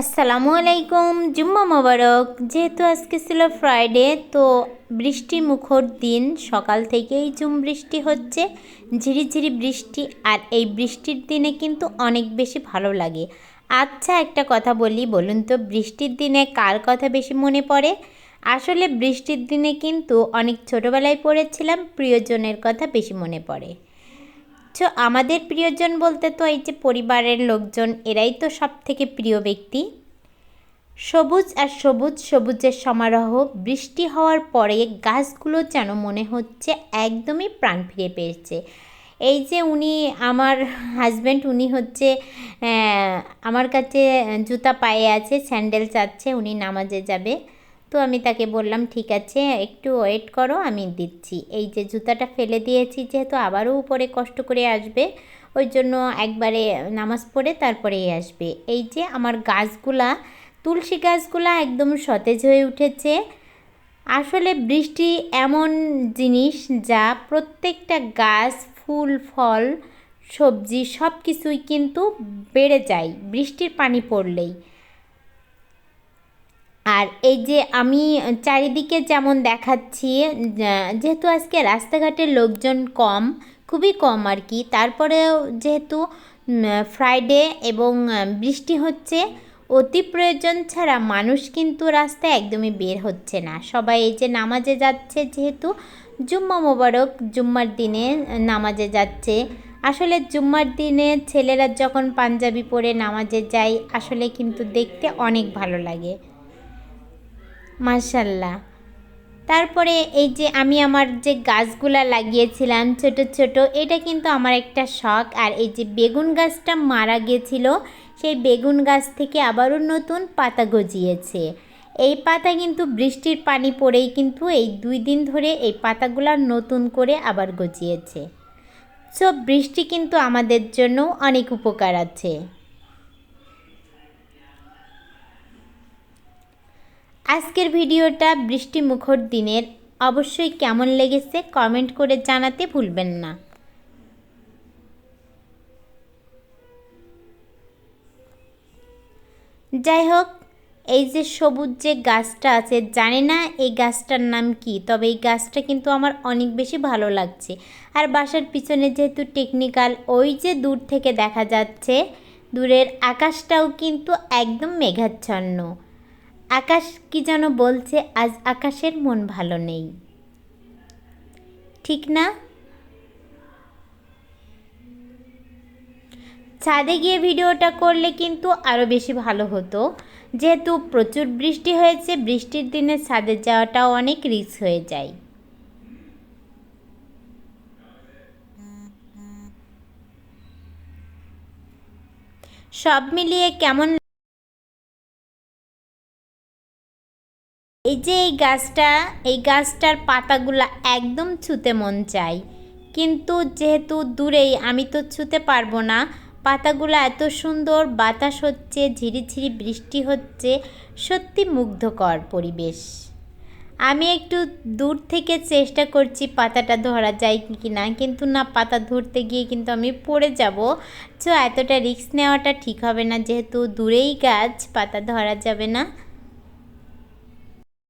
আসসালামু আলাইকুম, জুম্মা মোবারক। যেহেতু আজকে ছিল ফ্রাইডে তো বৃষ্টি মুখর দিন। সকাল থেকেই ঝুম বৃষ্টি হচ্ছে, ঝিরিঝিরি বৃষ্টি, আর এই বৃষ্টির দিনে কিন্তু অনেক বেশি ভালো লাগে। আচ্ছা একটা কথা বলি, বলুন তো, বৃষ্টির দিনে কার কথা বেশি মনে পড়ে? আসলে বৃষ্টির দিনে কিন্তু অনেক ছোটোবেলায় পড়েছিলাম, প্রিয়জনের কথা বেশি মনে পড়ে। তো আমাদের প্রিয়জন বলতে তো এই যে পরিবারের লোকজন, এরাই তো সব থেকে প্রিয় ব্যক্তি? সবুজ আর সবুজ সবুজের সমারোহ, বৃষ্টি হওয়ার পরে গাছগুলো যেন মনে হচ্ছে একদমই প্রাণ ফিরে পেয়েছে। এই যে উনি, আমার হাজব্যান্ড উনি হচ্ছে আমার কাছে জুতা পায়ে আছে স্যান্ডেল চাচ্ছে, উনি নামাজে যাবে। তো আমি তাকে বললাম, ঠিক আছে, একটু ওয়েট করো, আমি দিচ্ছি। এই যে জুতাটা ফেলে দিয়েছি, যেহেতু আবারও উপরে কষ্ট করে আসবে, ওই জন্য একবারে নামাজ পড়ে তারপরেই আসবে। এই যে আমার গাছগুলা, তুলসী গাছগুলা একদম সতেজ হয়ে উঠেছে। আসলে বৃষ্টি এমন জিনিস যা প্রত্যেকটা গাছ, ফুল, ফল, সবজি সব কিছুই কিন্তু বেড়ে যায়, বৃষ্টির পানি পড়লেই। আর এই যে আমি চারিদিকে যেমন দেখাচ্ছি যেহেতু আজকে রাস্তাঘাটের লোকজন কম, খুবই কম আর কি, তারপরেও যেহেতু ফ্রাইডে এবং বৃষ্টি হচ্ছে, অতি প্রয়োজন ছাড়া মানুষ কিন্তু রাস্তায় একদমই বের হচ্ছে না। সবাই এই যে নামাজে যাচ্ছে যেহেতু, জুম্মা মোবারক, জুম্মার দিনে নামাজে যাচ্ছে। আসলে জুম্মার দিনে ছেলেরা যখন পাঞ্জাবি পরে নামাজে যায়, আসলে কিন্তু দেখতে অনেক ভালো লাগে। মার্শাল্লাহ তারপরে এই যে আমি আমার যে গাছগুলা লাগিয়েছিলাম ছোট ছোট, এটা কিন্তু আমার একটা শখ। আর এই যে বেগুন গাছটা মারা গেছিল, সেই বেগুন গাছ থেকে আবারও নতুন পাতা গজিয়েছে। এই পাতা কিন্তু বৃষ্টির পানি পড়েই কিন্তু এই দুই দিন ধরে এই পাতাগুলা নতুন করে আবার গজিয়েছে। সো বৃষ্টি কিন্তু আমাদের জন্য অনেক উপকার আছে। আজকের ভিডিওটা বৃষ্টি মুখর দিনের। অবশ্যই কেমন লেগেছে কমেন্ট করে জানাতে ভুলবেন না। যাই হোক, এই যে সবুজ যে গাছটা আছে, জানি না এই গাছটার নাম কি, তবে এই গাছটা কিন্তু আমার অনেক বেশি ভালো লাগছে। আর বাসার পিছনে যেহেতু টেকনিক্যাল ওই যে দূর থেকে দেখা যাচ্ছে, দূরের আকাশটাও কিন্তু একদম মেঘাচ্ছন্ন। আকাশ কি যেন বলছে, আজ আকাশের মন ভালো নেই। ঠিক না? ছাদে গিয়ে ভিডিওটা করলে কিন্তু আরও বেশি ভালো হতো। যেহেতু প্রচুর বৃষ্টি হয়েছে, বৃষ্টির দিনে ছাদে যাওয়াটাও অনেক রিস্ক হয়ে যায়। সব মিলিয়ে কেমন এই যে এই গাছটা, এই গাছটার পাতাগুলো একদম ছুতে মন চাই কিন্তু যেহেতু দূরেই, আমি তো ছুতে পারব না। পাতাগুলো এত সুন্দর, বাতাস হচ্ছে, ঝিরিঝিরি বৃষ্টি হচ্ছে, সত্যি মুগ্ধকর পরিবেশ। আমি একটু দূর থেকে চেষ্টা করছি পাতাটা ধরা যায় কি না কিন্তু না, পাতা ধরতে গিয়ে কিন্তু আমি পড়ে যাব। তো এতটা রিস্ক নেওয়াটা ঠিক হবে না, যেহেতু দূরেই গাছ, পাতা ধরা যাবে না।